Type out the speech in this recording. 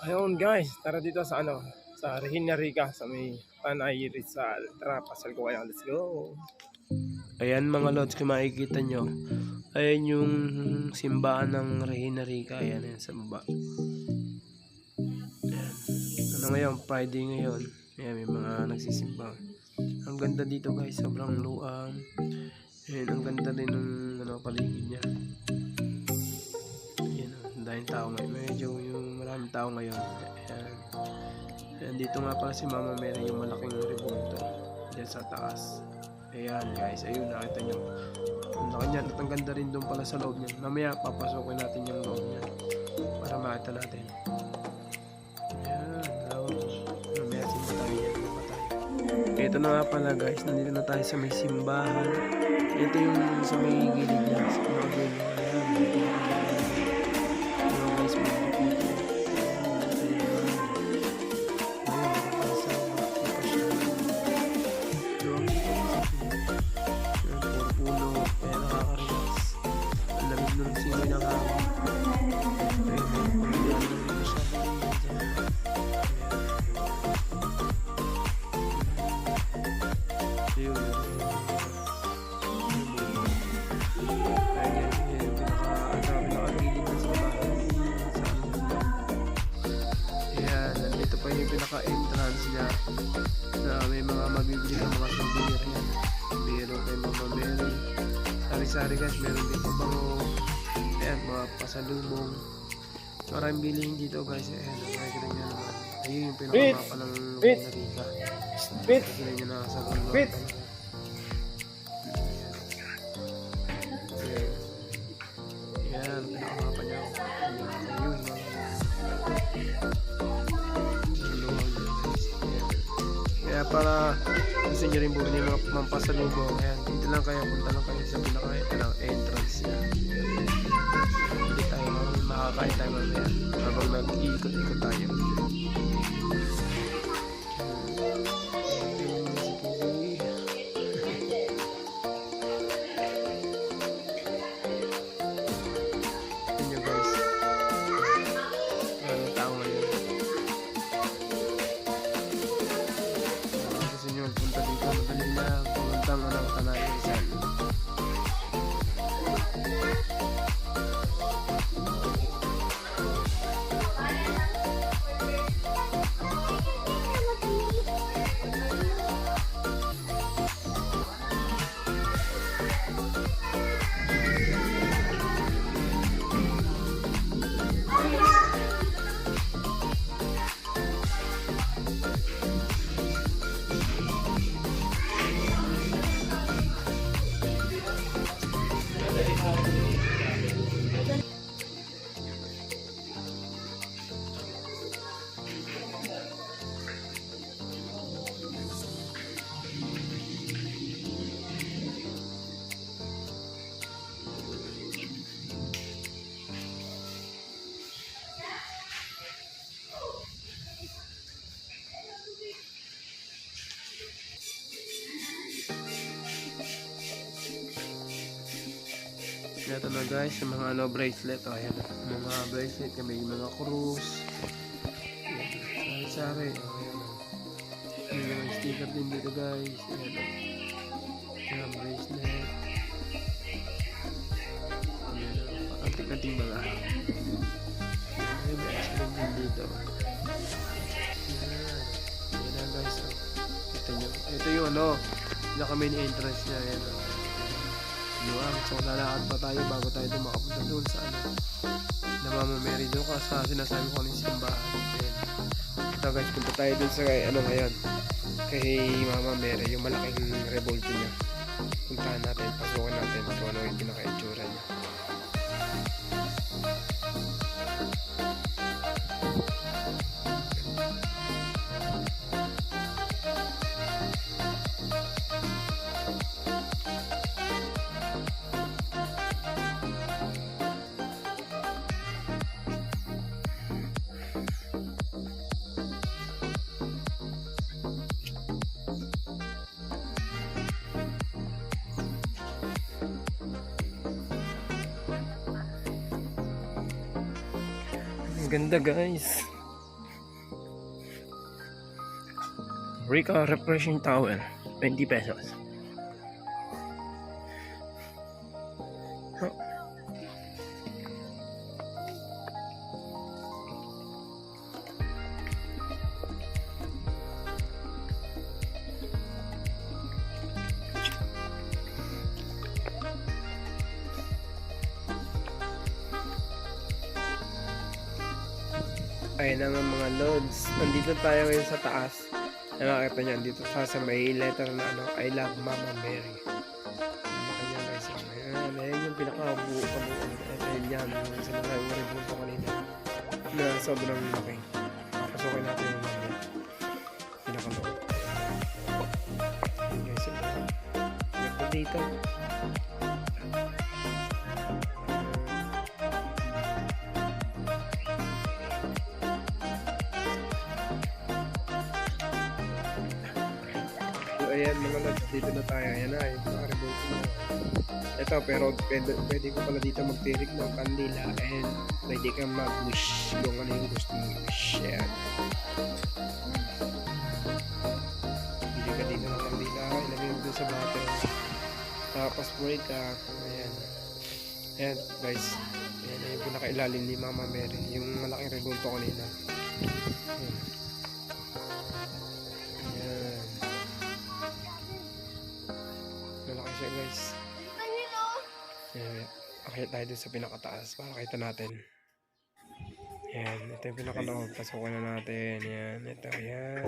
Ayun guys, tara dito sa ano, sa Regina Rica, sa may Panay Rizal. Tara, pasal ko kayo. Let's go. Ayan mga lods, kung makikita nyo, ayan yung simbahan ng Regina Rica. Ayan, ayan sa baba. Ayan. Ano ngayon, Friday ngayon. Ayan, may mga nagsisimba. Ang ganda dito guys, sobrang luam. Ayan, ang ganda din ng ano, paligid niya. Ayan, ang daming tao ngayon. Maraming tao ngayon. Ayan. Ayan, dito nga pala si Mama Mary yung malaking rebulto. Diyan sa taas. Ayan guys, ayun nakita nyo. Ang laki niyan at ganda rin doon pala sa loob niya. Mamaya papasokin natin yung loob niya. Para makita natin. Ayan, tapos mamaya simba tayo yan. Tayo. Ito na nga pala guys, nandito na tayo sa may simbahan. Ito yung sa may gilid niya. Pinaka-entrance niya na may mga mabibili ng mga souvenir yan. Biro kay Mama Mary. Sari-sari guys, meron din pa bango. Ayan, mga pasalubong. Maraming bilihin dito guys. Ayan, nakikita nyo naman. Ayun yung pinakamapa ng. Pit! Nakikita nyo na sa gulo. Para gusto nyo rin bumili mga mampasalubong, ayan, dito lang kayo, punta lang kayo sa pinaka ng entrance niya. Hindi tayo makakain tayo mamaya habang nag-iikot-ikot tayo. Ito na guys, yung mga ano, bracelet. O, ayan. Mga bracelet, may mga krus. Ayan. Sari-sari. O, ayan. May mga sticker din dito guys. Ayan. Ayan, bracelet. Ayan. Antik-anting mga. Ayan, may ice cream din dito. Ayan. Ayan na guys. O. Ito, nyo. Ito yung ano, pinaka main entrance niya. Ayan. O. Luwang. So, lalakad pa tayo bago tayo dumakapunta doon sa ano. Na Mama Mary doon ka sa sinasabi ko ng simbahan. Ito guys, punta tayo doon sa ano ngayon. Kay Mama Mary, yung malaking revolto niya. Puntahan natin, pasukan natin kung ano yung pinaka-itsura niya. ganda guys. Rica ah, Refreshing Towel. 20 pesos. Ayun na nga mga loads. Nandito tayo ngayon sa taas. Ay, makikita nyo, dito sa, sa may letter na ano, I love Mama Mary. Baka nyo guys. Ayan, ayan yung pinakabuo pa buo. Ayan yan, yung sinasabi ko rin po kanina. Na sobrang laki. Pasukin natin yung mga pinakaloob. Ayan guys, Ganda dito. Ayan mga lods, dito na tayo. Ayan na, yung mga remote na. Ito, pero pwede, pwede ko pala dito magtirik ng kandila and pwede kang mag-wish kung ano yung gusto mong wish. Ayan. Bili ka dito ng kandila, ilagay mo sa battery. Tapos break ka. Ayan. Ayan, guys. Ayan yung pinakailalim ni Mama Mary. Yung malaking rebulto kanina. Ayan. Ayan. Guys. Ayan. Akit tayo dun sa pinakataas para kita natin. Ayan. Ito yung pinakaloob. Pasukan na natin. Ayan. Ito. Ayan.